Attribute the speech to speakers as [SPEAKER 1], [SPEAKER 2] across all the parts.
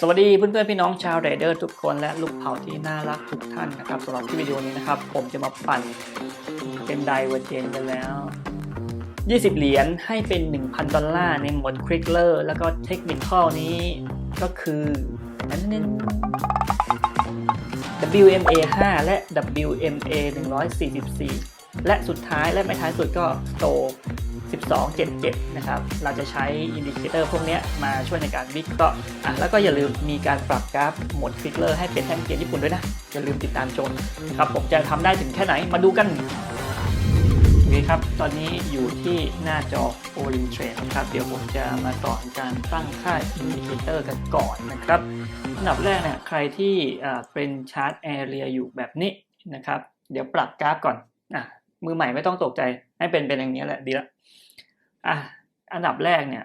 [SPEAKER 1] สวัสดีเพื่อนๆพี่น้องชาวเรเดอร์ทุกคนและลูกเผาที่น่ารักทุกท่านนะครับสำหรับที่วิดีโอนี้นะครับ ผมจะมาปั่นเป็นไดเวอร์เจนกันแล้ว 20 เหรียญให้เป็น 1,000 ดอลลาร์ในหมวดคริกเลอร์แล้วก็เทคนิคอนี้ก็คือนั่นนั่น WMA 5 และ WMA 144 และสุดท้ายและไม่ท้ายสุดก็ Store 1277 นะครับ เราจะใช้อินดิเคเตอร์พวกนี้มาช่วยในการวิเคราะห์อะแล้วก็อย่าลืมมีการปรับกราฟโหมดฟิกเลอร์ให้เป็นแท่งเกียร์ญี่ปุ่นด้วยนะ อย่าลืมติดตามชมครับผมจะทำได้ถึงแค่ไหนมาดูกันโอเคครับ ตอนนี้อยู่ที่หน้าจอ o l i n Train นะครับ เดี๋ยวผมจะมาสอนการตั้งค่าอินดิเคเตอร์กันก่อนนะครับอันดับแรกเนี่ยใครที่เป็นชาร์ตแอเรียอยู่แบบนี้นะครับ เดี๋ยวปรับกราฟก่อนอะ มือใหม่ไม่ต้องตกใจ ให้เป็นเป็นอย่างนี้แหละดีละอะอันดับแรกเนี่ย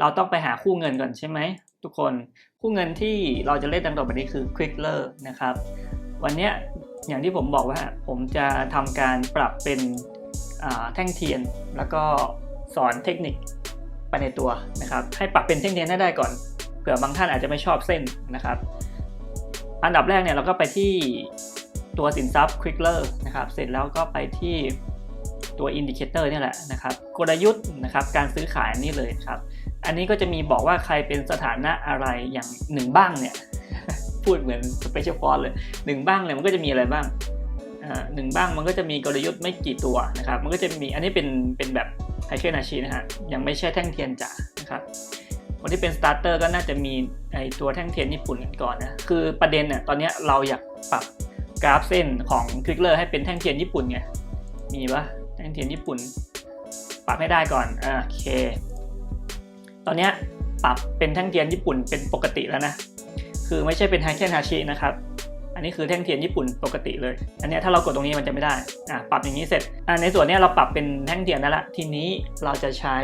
[SPEAKER 1] เราต้องไปหาคู่เงินก่อนใช่ไหมทุกคนคู่เงินที่เราจะเล่นดังต่อไปนี้คือ Quickler นะครับ วันนี้อย่างที่ผมบอกว่าผมจะทำการปรับเป็นแท่งเทียน แล้วก็สอนเทคนิคไปในตัวนะครับ ให้ปรับเป็นแท่งเทียนให้ได้ก่อนเผื่อบางท่านอาจจะไม่ชอบเส้นนะครับ อันดับแรกเนี่ยเราก็ไปที่ ตัวสินทรัพย์ Quickler นะครับ เสร็จแล้วก็ไปที่ตัว Indicator เนี่ยแหละนะครับ กลยุทธ์นะครับ การซื้อขายนนี้เลยครับ อันนี้ก็จะมีบอกว่าใครเป็นสถานะอะไรอย่างหนึ่งบ้างเนี่ย พูดเหมือน Special Force เลยหนึ่งบ้างเนี่ยมันก็จะมีอะไรบ้างหนึ่งบ้างมันก็จะมีกลยุทธ์ไม่กี่ตัวนะครับ มันก็จะมีอันนี้เป็นเป็นแบบไฮเคนอาชีนะฮะ ยังไม่ใช่แท่งเทียนจ๋านะครับคนที่เป็นสตาร์เตอร์ก็น่าจะมีไอตัวแท่งเทียนญี่ปุ่นกันก่อนนะ คือประเด็นเนี่ยตอนนี้เราอยากปรับ กราฟเส้นของคลิกเลอร์ให้เป็นแท่งเทียนญี่ปุ่นไง มีปะแท่งเทียนญี่ปุ่น ปรับให้ได้ก่อนอ่าโอเค ตอนนี้ปรับเป็นแท่งเทียนญี่ปุ่นเป็นปกติแล้วนะ คือไม่ใช่เป็นไฮเคนฮาชินะครับ อันนี้คือแท่งเทียนญี่ปุ่นปกติเลย อันนี้ถ้าเรากดตรงนี้มันจะไม่ได้ อะปรับอย่างนี้เสร็จ อะในส่วนนี้เราปรับเป็นแท่งเทียนแล้วละทีนี้เราจะใช้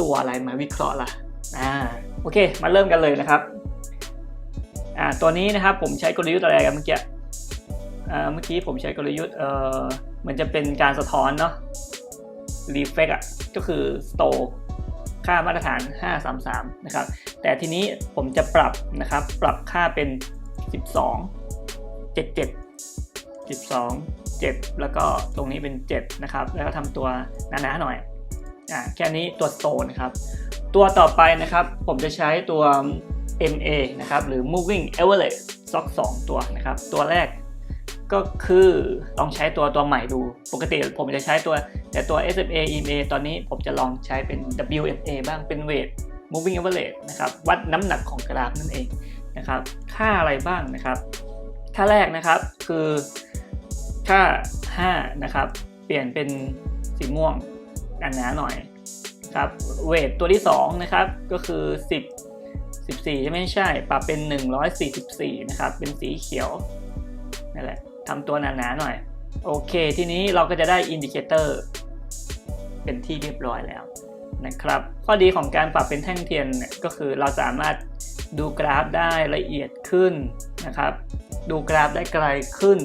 [SPEAKER 1] ตัวอะไรมาวิเคราะห์ล่ะ อ่า โอเค มาเริ่มกันเลยนะครับ อ่าตัวนี้นะครับผมใช้กลยุทธ์อะไรกันเมื่อกี้อ่าเมื่อกี้ผมใช้กลยุทธ์เอ่อเหมือนจะเป็นการสะท้อนเนาะ reflect อะก็คือ store ค่ามาตรฐาน 533 นะครับ แต่ทีนี้ผมจะปรับนะครับ ปรับค่าเป็น 12 77 12 7 แล้วก็ตรงนี้เป็น 7 นะครับ แล้วก็ทำตัวหนาๆหน่อยอ่าแค่นี้ตัว store นะครับ ตัวต่อไปนะครับ ผมจะใช้ตัว MA นะครับหรือ moving average stock 2ตัวนะครับ ตัวแรกก็คือลองใช้ตัวตัวใหม่ดู ปกติผมจะใช้ตัวแต่ตัว SMA EMA ตอนนี้ผมจะลองใช้เป็น WMA บ้างเป็น weight moving average นะครับวัดน้ำหนักของกราฟนั่นเองนะครับค่าอะไรบ้างนะครับ ค่าแรกนะครับคือค่า 5 นะครับ เปลี่ยนเป็นสีม่วงอันหนาหน่อยครับเวทตัวที่2นะครับก็คือ 10 14 ใช่ไหมใช่ ปรับเป็น 144 นะครับ เป็นสีเขียวนั่นแหละทำตัวหนาๆหน่อย โอเค ทีนี้เราก็จะได้อินดิเคเตอร์เป็นที่เรียบร้อยแล้วนะครับ ข้อดีของการปรับเป็นแท่งเทียนเนี่ยก็คือเราสามารถดูกราฟได้ละเอียดขึ้นนะครับ ดูกราฟได้ไกลขึ้น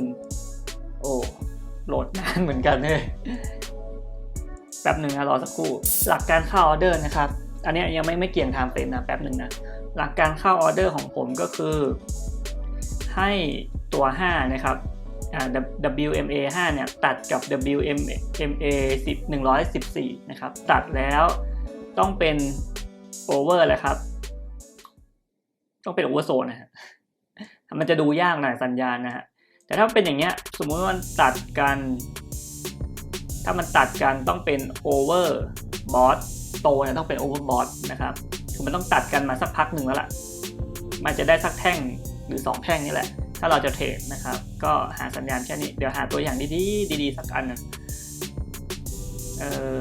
[SPEAKER 1] โอ้โหลดนานเหมือนกันเลยแป๊บหนึ่งนะรอสักครู่ หลักการเข้าออเดอร์นะครับ อันนี้ยังไม่ไม่เกี่ยงไทม์เฟรมนะแป๊บหนึ่งนะ หลักการเข้าออเดอร์ของผมก็คือ ให้ตัว 5 นะครับอ่า WMA 5 เนี่ย ตัดกับ WMA 10 114 นะครับ ตัดแล้วต้องเป็นโอเวอร์แหละครับ ต้องเป็นโอเวอร์โซนนะฮะมันจะดูยากหน่อยสัญญาณนะฮะ แต่ถ้าเป็นอย่างเงี้ย สมมุติว่ามันตัดกัน ถ้ามันตัดกันต้องเป็น over bot โตเนี่ยต้องเป็น over bot นะครับคือมันต้องตัดกันมาสักพักหนึ่งแล้วล่ะ มันจะได้สักแท่งหรือ 2 แท่งนี่แหละ ถ้าเราจะเทรดนะครับ ก็หาสัญญาณแค่นี้ เดี๋ยวหาตัวอย่างดีๆดีๆสักอันหนึงเออ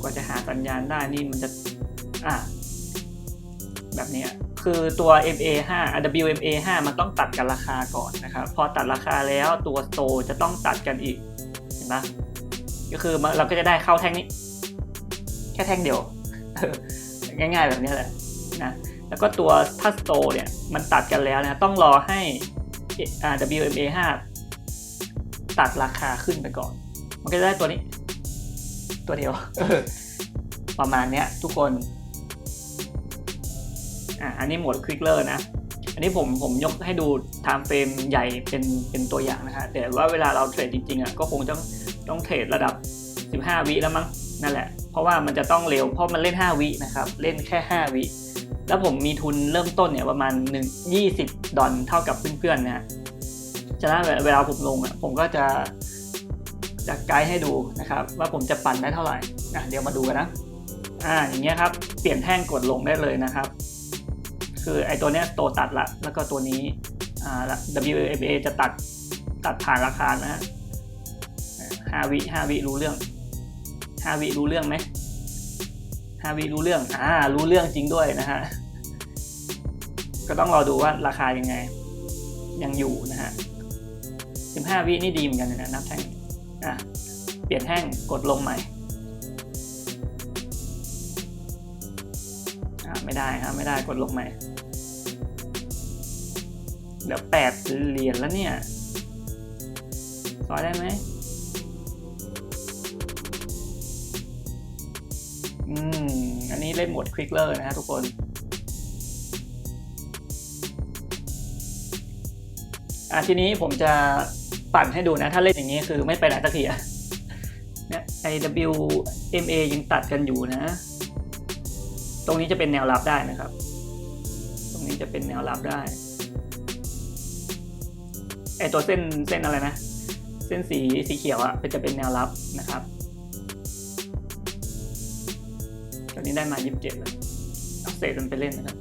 [SPEAKER 1] กว่าจะหาสัญญาณได้นี่มันจะอะแบบนี้คือตัว MA5 อะ WMA5 มันต้องตัดกันราคาก่อนนะครับ พอตัดราคาแล้วตัว Store จะต้องตัดกันอีก เห็นปะก็คือเราก็จะได้เข้าแท่งนี้ ค่แท่งเดียว ง่ายๆแบบนี้แหละนะแล้วก็ตัวถ้า Store เนี่ยมันตัดกันแล้วนะต้องรอให้ WMA 5ตัดราคาขึ้นไปก่อน มันก็จะได้ตัวนี้ ตัวเดียว ประมาณเนี้ยทุกคนอะอันนี้หมดควิกเลอร์นะ อันนี้ผมผมยกให้ดูไทม์เฟรมใหญ่เป็นเป็นตัวอย่างนะฮะแต่ว่าเวลาเราเทรดจริงๆอะก็คงต้องต้องเทรดระดับ 15 วิแล้วมั้ง นั่นแหละ เพราะว่ามันจะต้องเร็ว เพราะมันเล่น 5 วินะครับ เล่นแค่ 5 วิ แล้วผมมีทุนเริ่มต้นเนี่ยประมาณ1 20 ดอลเท่ากับเพื่อนๆนะฮะฉะนั้นเวลาผมลงอะผมก็จะจะไกด์ให้ดูนะครับ ว่าผมจะปั่นได้เท่าไหร่อะเดี๋ยวมาดูกันนะอ่าอย่างเงี้ยครับ เปลี่ยนแท่งกดลงได้เลยนะครับ คือไอตัวเนี้ยโตตัดละ แล้วก็ตัวนี้อ่า WFA จะตัดตัดผ่านราคานะฮะห้าวิห้าวิรู้เรื่อง ห้าวิรู้เรื่องไหมห้าวิรู้เรื่อง อ่า รู้เรื่องจริงด้วยนะฮะ ก็ต้องรอดูว่าราคายังไง ยังอยู่นะฮะสิบห้าวินี่ดีเหมือนกันนะนับแท่งอะ เปลี่ยนแท่งกดลงใหม่ อ่าไม่ได้ครับไม่ได้กดลงใหม่เดี๋ยวแปดเหรียญแล้วเนี่ยซอยได้ไหม อืม อันนี้เล่นหมดควิกเลอร์นะฮะทุกคน อะทีนี้ผมจะปั่นให้ดูนะ ถ้าเล่นอย่างนี้คือไม่ไปไหนสักทีอะเนี่ย IWMA ยังตัดกันอยู่นะ ตรงนี้จะเป็นแนวรับได้นะครับ ตรงนี้จะเป็นแนวรับได้ไอตัวเส้นเส้นอะไรนะ เส้นสีสีเขียวอะ่ะจะเป็นแนวรับนะครับ อนนี้ได้มา 27แล้วเอาเศษมันไปเล่นนะครับ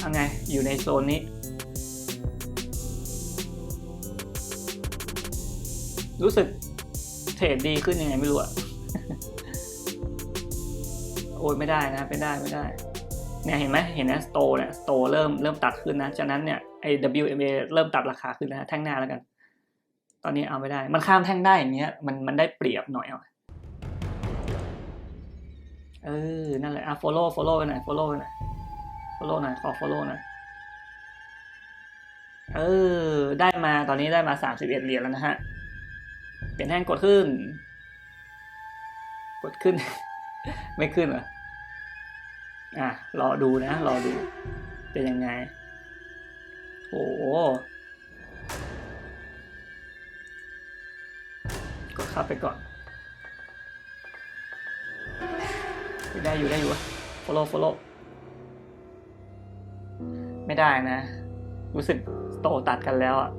[SPEAKER 1] เอาไง อยู่ในโซนนี้ รู้สึกเทรดดีขึ้นยังไงไม่รู้อะโอ้ยไม่ได้นะ ไม่ได้ไม่ได้ เนี่ยเห็นไหมเห็นนะสโตเนี่ยสโตเริ่มเริ่มตัดขึ้นนะฉะนั้นเนี่ยไอ้ WMA เริ่มตัดราคาขึ้นนะแท่งหน้าแล้วกัน ตอนนี้เอาไม่ได้ มันข้ามแท่งได้อย่างเงี้ย มันมันได้เปรียบหน่อยอะ เออ นั่นแหละอะ follow follow ไปหน่อย follow ไปหน่อย follow หน่อย ขอ follow หน่อย เออ ได้มาตอนนี้ได้มาสามสิบเอ็ดเหรียญแล้วนะฮะ เปลี่ยนแท่งกดขึ้น กดขึ้น ไม่ขึ้นเหรอ อะ รอดูนะ รอดู เป็นยังไง โอ้โหกดเข้าไปก่อน ได้อยู่ได้อยู่ follow follow ไม่ได้นะ รู้สึกโตตัดกันแล้วอะ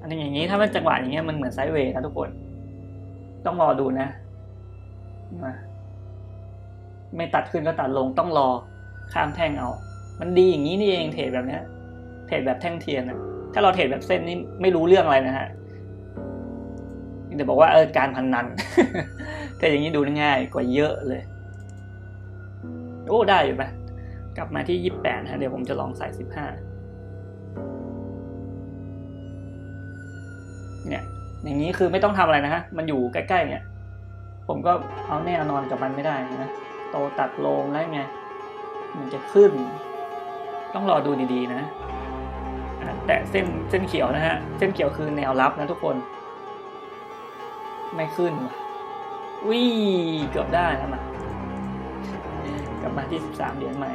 [SPEAKER 1] อันนี้อย่างนี้ถ้าเป็นจังหวะอย่างเงี้ยมันเหมือนไซด์เวย์นะทุกคน ต้องรอดูนะมาไม่ตัดขึ้นก็ตัดลงต้องรอข้ามแท่งเอา มันดีอย่างนี้นี่เองเทรดแบบเนี้ยเทรดแบบแท่งเทียนนะถ้าเราเทรดแบบเส้นนี่ไม่รู้เรื่องอะไรนะฮะเดี๋ยวบอกว่าเออการพันนัน แต่อย่างนี้ดูง่ายกว่าเยอะเลย โอ้ได้อยู่ปะกลับมาที่ยี่สิบแปดฮะเดี๋ยวผมจะลองใส่สิบห้าเนี่ย อย่างนี้คือไม่ต้องทำอะไรนะฮะ มันอยู่ใกล้ๆเนี่ย ผมก็เอาแน่นอนกับมันไม่ได้นะโตตัดลงแล้วไงมันจะขึ้น ต้องรอดูดีๆนะแต่เส้นเส้นเขียวนะฮะ เส้นเขียวคือแนวรับนะทุกคน ไม่ขึ้นว่ะวิเกือบได้แล้วมา มาที่ 13 เหรียญใหม่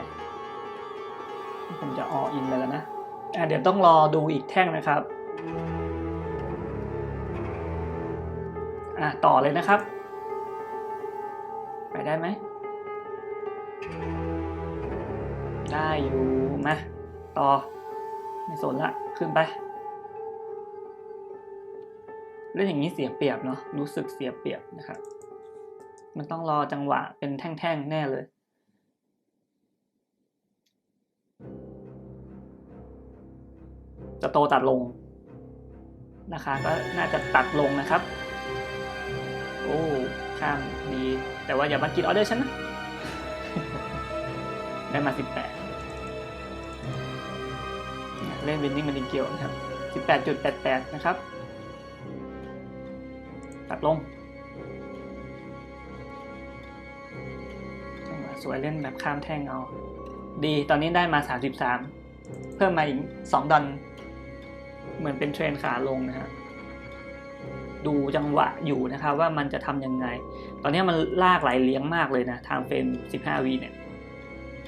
[SPEAKER 1] ผมจะอออินไปแล้วนะอะเดี๋ยวต้องรอดูอีกแท่งนะครับอะต่อเลยนะครับ ไปได้ไหม ได้อยู่มาต่อ ไม่สนละ ขึ้นไป เล่นอย่างนี้เสียเปรียบเนาะรู้สึกเสียเปรียบนะครับ มันต้องรอจังหวะเป็นแท่งๆแน่เลย จะโตตัดลงนะคะก็น่าจะตัดลงนะครับ โอ้ข้ามดี แต่ว่าอย่ามากินออเดอร์ฉันนะ ได้มา 18 เล่นวินนิ่งมันดิเกียวนะครับ 18.88 นะครับ ตัดลงสวยเล่นแบบข้ามแท่งเอา ดีตอนนี้ได้มา 33 เพิ่มมาอีก 2 ดอล เหมือนเป็นเทรนขาลงนะครับดูจังหวะอยู่นะครับว่ามันจะทำยังไง ตอนนี้มันลากไหลเลี้ยงมากเลยนะทางเฟรม15วีเนี่ย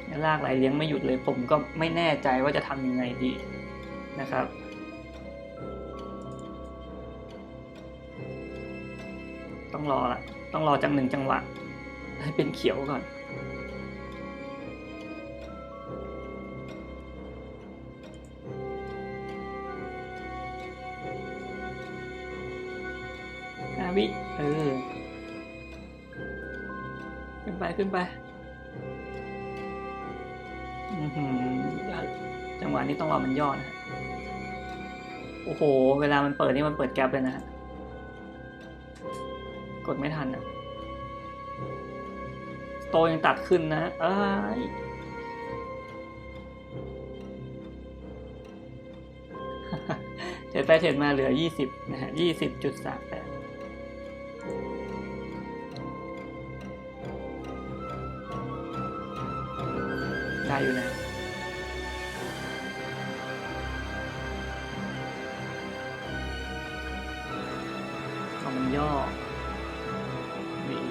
[SPEAKER 1] เนี่ยลากไหลเลี้ยงไม่หยุดเลยผมก็ไม่แน่ใจว่าจะทำยังไงดีนะครับต้องรอละต้องรอจังหนึ่งจังหวะให้เป็นเขียวก่อน ขึ้นไปขึ้นไปอือหือจังหวะนี้ต้องรอมันย่อนะโอ้โห เวลามันเปิดนี่มันเปิดแก๊ปเลยนะฮะ กดไม่ทันอะ โตยังตัดขึ้นนะเอ้ยเทรดไปเทรดมาเหลือ 20 นะฮะ 20.38 ได้อยู่นะเอามันย่อบีบ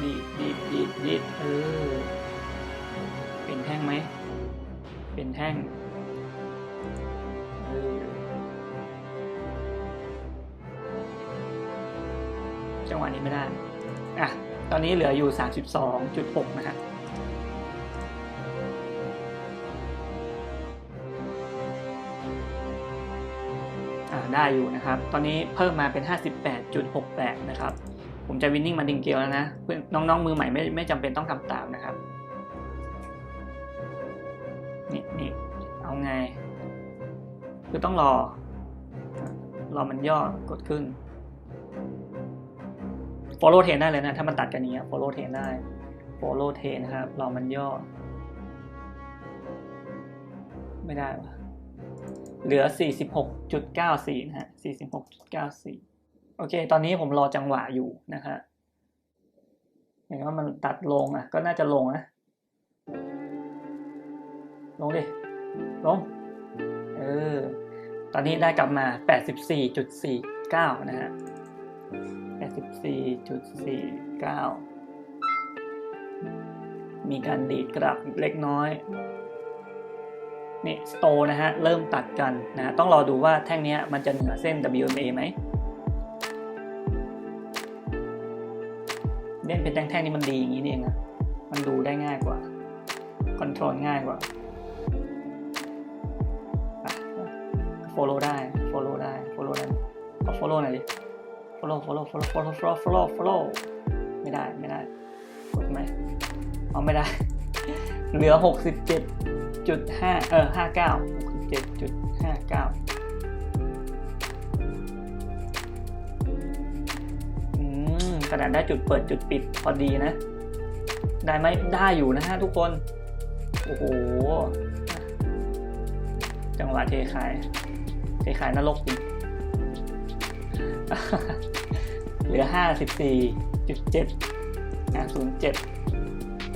[SPEAKER 1] บีบบีบบีบบีบเออ เป็นแท่งไหม เป็นแท่งเออจังหวะนี้ไม่ได้ อะ ตอนนี้เหลืออยู่ 32.6 นะฮะ ได้อยู่นะครับ ตอนนี้เพิ่มมาเป็น 58.68 นะครับ ผมจะวินนิ่งมาดิงเกลแล้วนะน้องๆมือใหม่ไม่ไม่จำเป็นต้องทำตามนะครับ นี่นี่เอาไง คือต้องรอ รอมันย่อกดขึ้น follow train ได้เลยนะ ถ้ามันตัดกันอย่างเงี้ย follow train ได้ follow train นะครับ รอมันย่อ ไม่ได้ เหลือ 46.94 นะฮะ 46.94 โอเค ตอนนี้ผมรอจังหวะอยู่นะฮะเห็นว่ามันตัดลงอะ ก็น่าจะลงนะ ลงดิ ลง เออ ตอนนี้ได้กลับมา 84.49 นะฮะ 84.49 มีการดีดกลับเล็กน้อย นี่สโตนะฮะเริ่มตัดกันนะฮะต้องรอดูว่าแท่งนี้มันจะเหนือเส้น WMA ไหมเล่นเป็นแท่งๆนี่มันดีอย่างนี้นี่เองนะมันดูได้ง่ายกว่าคอนโทรลง่ายกว่า follow ได้ follow ได้ follow ได้ขอ follow หน่อยดิ follow follow follow follow follow follow follow ไม่ได้ไม่ได้กดไหมเอาไม่ได้ เหลือ 67 จุดห้าเออห้าเก้าเจ็ดจุดห้าเก้าอืมขนาดได้จุดเปิดจุดปิดพอดีนะ ได้ไหมได้อยู่นะฮะทุกคน โอ้โห จังหวะเทขาย เทขายนรกจริงเหลือห้าสิบสี่จุดเจ็ดนะศูนย์เจ็ด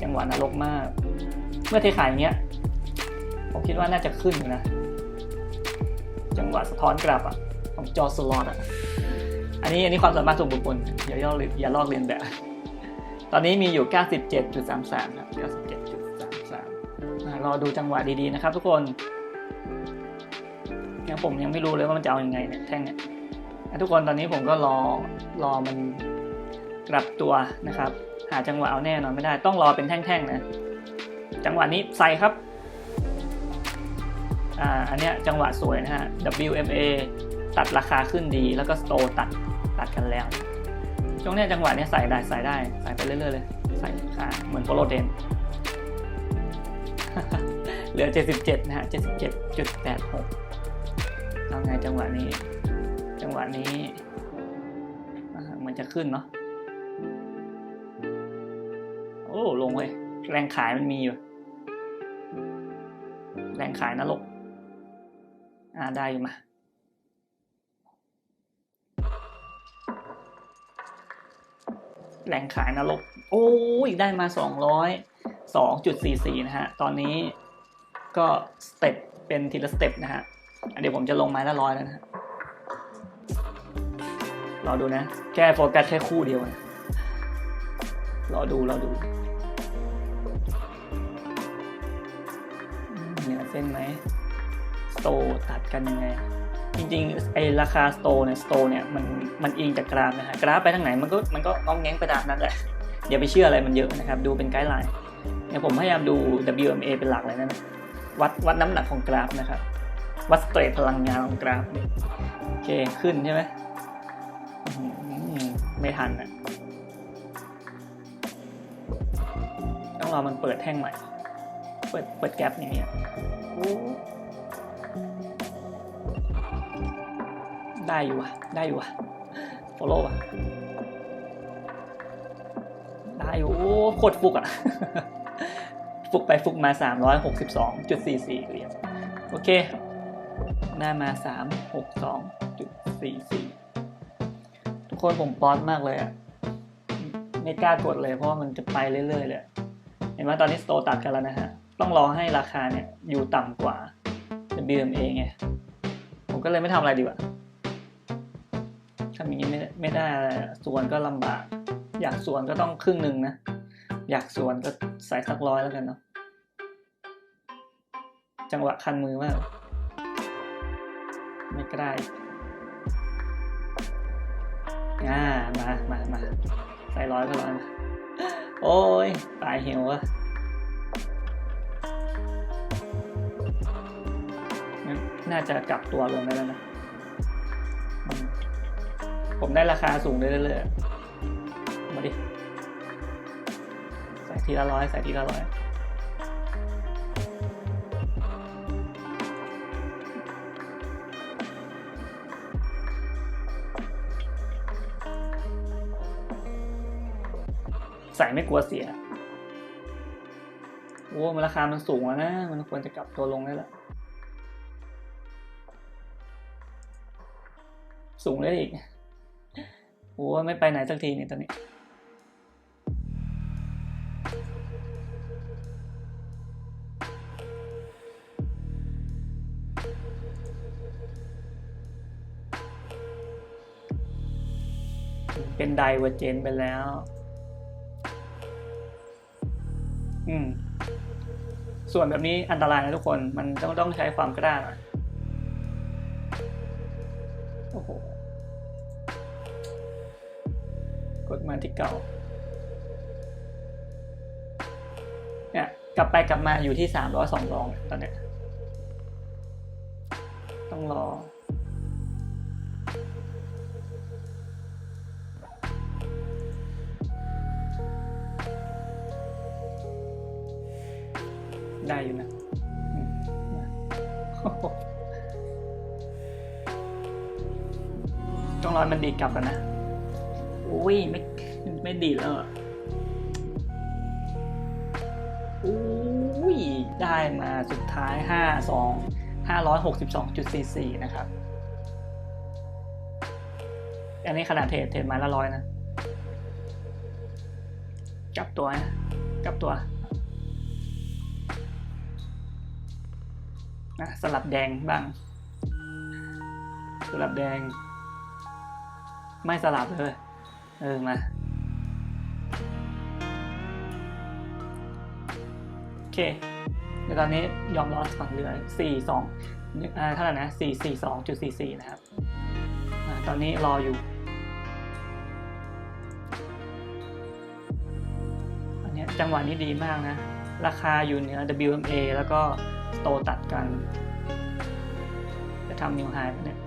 [SPEAKER 1] จังหวะนรกมาก เมื่อเทขายอย่างเงี้ย ผมคิดว่าน่าจะขึ้นอยู่นะ จังหวะสะท้อนกลับอะ ของจอสลอตอะ อันนี้อันนี้ความสามารถส่วนบุคคลอย่าย่ออย่าลอกเลียนแบบ ตอนนี้มีอยู่ 97.33ครับ97.33อะรอดูจังหวะดีๆนะครับทุกคนยังผมยังไม่รู้เลยว่ามันจะเอาอยัางไงเนี่ยแท่งเนี่ยทุกคนตอนนี้ผมก็รอรอมันกลับตัวนะครับ หาจังหวะเอาแน่นอนไม่ได้ ต้องรอเป็นแท่งๆนะ จังหวะนี้ใส่ครับ อ่าอันเนี้ยจังหวะสวยนะฮะ WMA ตัดราคาขึ้นดีแล้วก็ Store ตัดตัดกันแล้ว ช่วงเนี้ยจังหวะเนี้ยใส่ได้ใส่ได้ใส่ไปเรื่อยๆเลย ใส่ขาเหมือนโปโลเดนเหลือ 77 นะฮะ 77.86เอาไงจังหวะนี้ จังหวะนี้เหมือนจะขึ้นเนาะโอ้ลงเลยแรงขายมันมีอยู่ แรงขายนรก อ่าได้อยู่มาแรงขายนรก โอ้ยได้มา 200 2.44 นะฮะ ตอนนี้ก็สเต็ปเป็นทีละสเต็ปนะฮะ เดี๋ยวผมจะลงไม้ละร้อยแล้วนะฮะรอดูนะ แค่โฟกัสแค่คู่เดียวนะรอดู รอดูเหนือเส้นไหม โตตัดกันยังไง จริงๆไอราคาสโตเนี่ยสโตเนี่ยมันมันอิงจากกราฟนะฮะกราฟไปทางไหนมันก็มันก็งองแงงไปตามนั้นแหละอย่าไปเชื่ออะไรมันเยอะนะครับ ดูเป็นไกด์ไลน์เนี่ยผมพยายามดู WMA เป็นหลักเลยนะวัดวัดน้ำหนักของกราฟนะครับ วัดสเตรทพลังงานของกราฟเนี่ยโอเคขึ้นใช่ไหมไม่ทันอะต้องรอมันเปิดแท่งใหม่ เปิดเปิดแกลบอย่างเงี้ย ได้อยู่ว่ะ ได้อยู่ว่ะโฟโล่ว่ะ ได้อยู่ โอ้โคตรฟุกอะ ฟุกไปฟุกมา 362.44 เหรียญ โอเค หน้ามา 362.44 ทุกคนผมป๊อตมากเลยอะ ไม่กล้ากดเลยเพราะว่ามันจะไปเรื่อยๆเลย เห็นว่าตอนนี้สโตตัดกันแล้วนะฮะ ต้องรอให้ราคาเนี่ยอยู่ต่ำกว่า WMA ไง ผมก็เลยไม่ทำอะไรดีกว่า ทำอย่างนี้ไม่ได้ไม่ได้อะไรสวนก็ลำบาก อยากสวนก็ต้องครึ่งหนึ่งนะ อยากสวนก็ใส่สักร้อยแล้วกันเนาะจังหวะคันมือมาก ไม่กล้าอ่ามามามาใส่ร้อยก็ร้อยมาโอ้ยตายเหี่ยวอะน่าจะกลับตัวลงได้แล้วนะ ผมได้ราคาสูงเรื่อยๆมาดิ ใส่ทีละร้อย ใส่ทีละร้อยใส่ไม่กลัวเสีย โอ้มันราคามันสูงแล้วนะ มันควรจะกลับตัวลงได้ล้วสูงได้อีก โอ้ไม่ไปไหนสักทีนี่ตอนนี้เป็นไดเวอร์เจนไปแล้ว อืม ส่วนแบบนี้อันตรายนะทุกคน มันต้องต้องใช้ความกล้าหน่อย กดมาที่เก่าเนี่ยกลับไปกลับมาอยู่ที่สามร้อยสองรองตอนเนี้ยต้องรอได้อยู่นะต้องรอมันดีกลับกันนะ ยไม่ไม่ดีแล้วอุ้ยได้มาสุดท้ายห้าสองห้าร้อยหกสิบสองจุดสี่สี่นะครับ อันนี้ขนาดเทรดเทรดม้ละร้อยนะ กลับตัวนะกลับตัวนะสลับแดงบ้าง สลับแดง ไม่สลับเลย เออ มา โอเคเดี๋ยวตอนนี้ยอมลอสฝั่งเรือสี่สองอ่าเท่าไหร่นะสี่สี่สองจุดสี่สี่นะครับ อ่า ตอนนี้รออยู่ อันนี้จังหวะนี้ดีมากนะ ราคาอยู่เหนือ WMA แล้วก็โตตัดกัน จะทำนิวไฮปะเนี่ย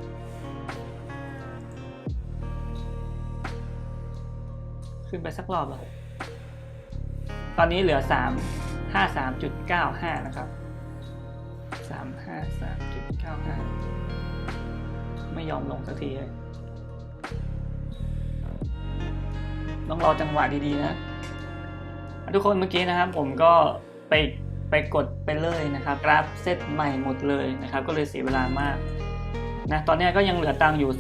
[SPEAKER 1] ขึ้นไปสักรอบแล้วตอนนี้เหลือ3 5 3.95นะครับ3 5 3.95ไม่ยอมลงสักทีเลยต้องรอจังหวะดีๆนะ ทุกคนเมื่อกี้นะครับ ผมก็ไปไปกดไปเลยนะครับ กราฟเซตใหม่หมดเลยนะครับ ก็เลยเสียเวลามาก นะตอนนี้ก็ยังเหลือตังอยู่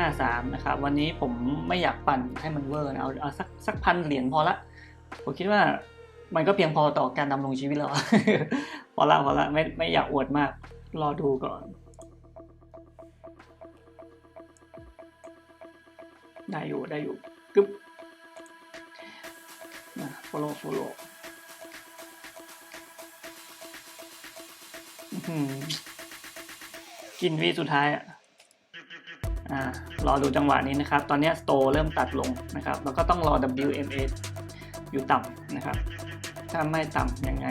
[SPEAKER 1] 353 นะครับ วันนี้ผมไม่อยากปั่นให้มันเวอร์นะเอาเอาสักสักพันเหรียญพอละ ผมคิดว่ามันก็เพียงพอต่อการดำรงชีวิตแล้วพอละพอละไม่ไม่อยากอวดมาก รอดูก่อน ได้อยู่ได้อยู่กึ๊บนะ follow follow อื้อ กินวิสุดท้ายอะรอดูจังหวะนี้นะครับ ตอนนี้สโตเริ่มตัดลงนะครับ แล้วก็ต้องรอ WMA อยู่ต่ำนะครับ ถ้าไม่ต่ำยังไง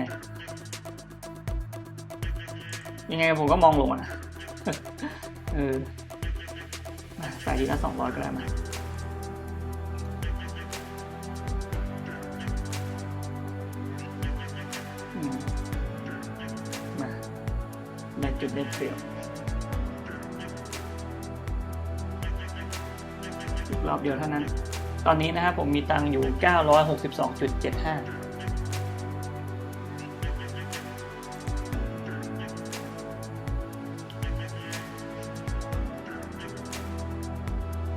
[SPEAKER 1] ยังไงผมก็มองลงอะเออใส่ทีละสองร้อยก็ได้มาอืมมาได้จุดได้เปรียบ รอบเดียวเท่านั้น ตอนนี้นะครับผมมีตังค์อยู่ 962.75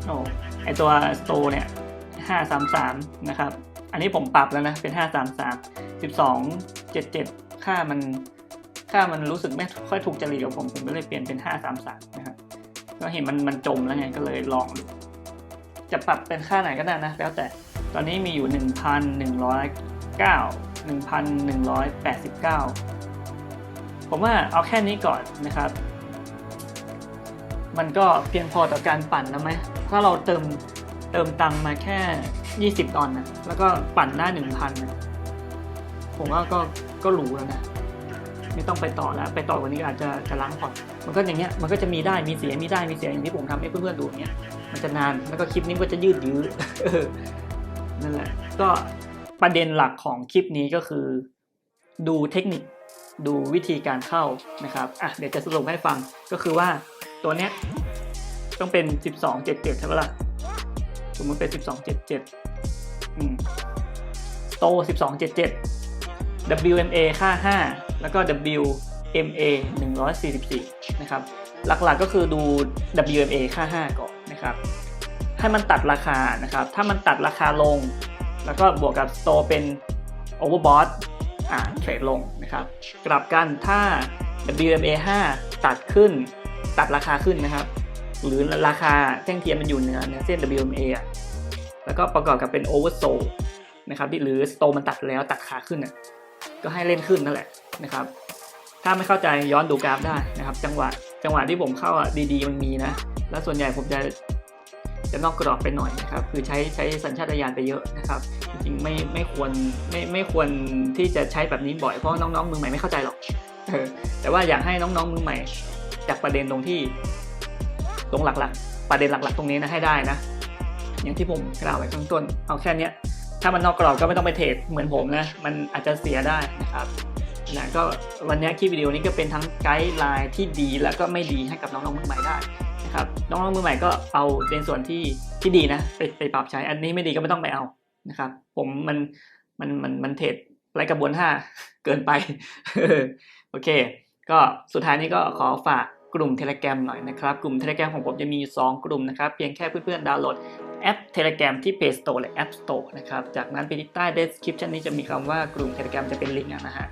[SPEAKER 1] โอ้ไอตัวสโตเนี่ยห้าสามสามนะครับ อันนี้ผมปรับแล้วนะ เป็นห้าสามสามสิบสองเจ็ดเจ็ดค่ามัน ค่ามันรู้สึกไม่ค่อยถูกจริตกับผม ผมก็เลยเปลี่ยนเป็นห้าสามสามนะครับ ก็เห็นมันมันจมแล้วไง ก็เลยลองดู จะปรับเป็นค่าไหนก็ได้นะ แล้วแต่ตอนนี้มีอยู่หนึ่งพันหนึ่งร้อยเก้าหนึ่งพันหนึ่งร้อยแปดสิบเก้าผมว่าเอาแค่นี้ก่อนนะครับ มันก็เพียงพอต่อการปั่นนะไหมถ้าเราเติมเติมตังมาแค่ 20ดอลนะแล้วก็ปั่นได้ 1,000นะผมว่าก็ก็หรูแล้วนะ ไม่ต้องไปต่อแล้ว ไปต่อกว่านี้อาจจะจะล้างพอร์ต มันก็อย่างเงี้ย มันก็จะมีได้ มีเสีย มีได้ มีเสียอย่างที่ผมทำให้เพื่อนๆดูเงี้ย มันจะนาน แล้วก็คลิปนี้ก็จะยืดยื้อนั่นแหละ ก็ประเด็นหลักของคลิปนี้ก็คือ ดูเทคนิค ดูวิธีการเข้านะครับ อะ เดี๋ยวจะสรุปให้ฟัง ก็คือว่าตัวเนี้ยต้องเป็น 12 7 7 ใช่ปะล่ะ สมมติเป็น 12 7 7อืมโต 12 7 7 WMA ค่า 5 แล้วก็ W WMA 144 นะครับ หลักๆก็คือดู WMA ค่า 5 ก่อนนะครับ ให้มันตัดราคานะครับ ถ้ามันตัดราคาลง แล้วก็บวกกับโตเป็น overbought อ่าเทรดลงนะครับ กลับกันถ้า WMA 5 ตัดขึ้น ตัดราคาขึ้นนะครับ หรือราคาแท่งเทียมมันอยู่เหนือเนือเส้น WMA อะแล้วก็ประกอบกับเป็น oversold นะครับหรือ store มันตัดแล้วตัดขาขึ้นอะก็ให้เล่นขึ้นนั่นแหละนะครับ ถ้าไม่เข้าใจย้อนดูกราฟได้นะครับ จังหวะจังหวะที่ผมเข้าอะดีๆมันมีนะ แล้วส่วนใหญ่ผมจะจะนอกกรอบไปหน่อยนะครับคือใช้ใช้สัญชาตญาณไปเยอะนะครับ จริงๆไม่ไม่ควรไม่ไม่ควรที่จะใช้แบบนี้บ่อยเพราะน้องๆมือใหม่ไม่เข้าใจหรอกเออแต่ว่าอยากให้น้องๆมือใหม่จากประเด็นตรงที่ตรงหลักๆ ประเด็นหลัก ๆ ตรงนี้นะให้ได้นะ อย่างที่ผมกล่าวไว้ข้างต้นเอาแค่นี้ถ้ามันนอกกรอบก็ไม่ต้องไปเทรดเหมือนผมนะมันอาจจะเสียได้นะครับ นะก็วันนี้คลิปวิดีโอนี้ก็เป็นทั้งไกด์ไลน์ที่ดีแล้วก็ไม่ดีให้กับน้องๆมือใหม่ได้นะครับน้องๆมือใหม่ก็เอาในส่วนที่ที่ดีนะไปไปปรับใช้ อันนี้ไม่ดีก็ไม่ต้องไปเอานะครับ ผมมันมันมันมันเทรดไรกระบวนท่าเกินไปโอเค ก็สุดท้ายนี้ก็ขอฝากกลุ่ม Telegram หน่อยนะครับ กลุ่ม Telegram ของผมจะมี 2 กลุ่มนะครับ เพียงแค่เพื่อนๆดาวน์โหลดแอป Telegram ที่ Play Store และ App Store นะครับ จากนั้นไปที่ใต้ description นี้จะมีคำว่ากลุ่ม Telegram จะเป็นลิงก์นะฮะ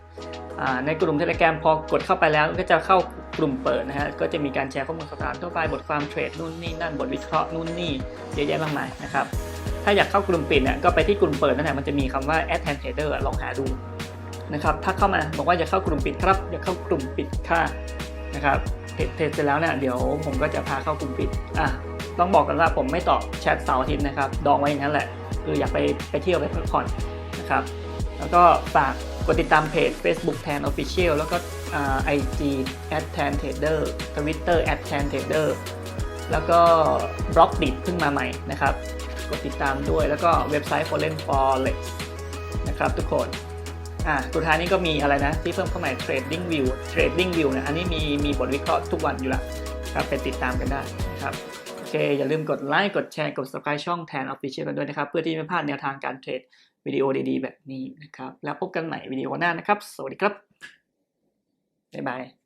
[SPEAKER 1] ในกลุ่ม Telegram พอกดเข้าไปแล้วก็จะเข้ากลุ่มเปิดนะฮะก็จะมีการแชร์ข้อมูลข่าวสารทั่วไปบทความเทรดนู่นนี่นั่นบทวิเคราะห์นู่นนี่เยอะแยะมากมายนะครับถ้าอยากเข้ากลุ่มปิดเนี่ยก็ไปที่กลุ่มเปิดนั่นแหละมันจะมีคำว่า Add Hand Trader ลองหาดูนะครับถ้าเข้ามาบอกว่าจะเข้ากลุ่มปิดครับอยากเข้ากลุ่มปิดค่ะนะครับเทรดเทรดเสร็จแล้วเนี่ยเดี๋ยวผมก็จะพาเข้ากลุ่มปิดอะต้องบอกกันว่าผมไม่ตอบแชทเสาร์อาทิตย์นะครับดองไว้อย่างนั้นแหละคืออยากไปไปเที่ยวไปพักผ่อนนะครับ แล้วก็ฝากกดติดตามเพจ Facebook แทน Official แล้วก็ไอจีแอดแทนเทรดเดอร์ทวิตเตอร์แอดแทนเทรดเดอร์แล้วก็บล็อกดิเพิ่งมาใหม่นะครับ กดติดตามด้วยแล้วก็เว็บไซต์ Foreign Forex นะครับทุกคนอ่าสุดท้ายนี้ก็มีอะไรนะ ที่เพิ่มเข้ามา Trading View Trading View นะอันนี้มีมีบทวิเคราะห์ทุกวันอยู่ล้วครับไปติดตามกันได้นะครับโอเค อย่าลืมกดไลค์กดแชร์กด subscribe ช่องแทน Official กันด้วยนะครับ เพื่อที่ไม่พลาดแนวทางการเทรด วิดีโอดีๆ แบบนี้นะครับ แล้วพบกันใหม่วิดีโอหน้านะครับ สวัสดีครับ บ๊ายบาย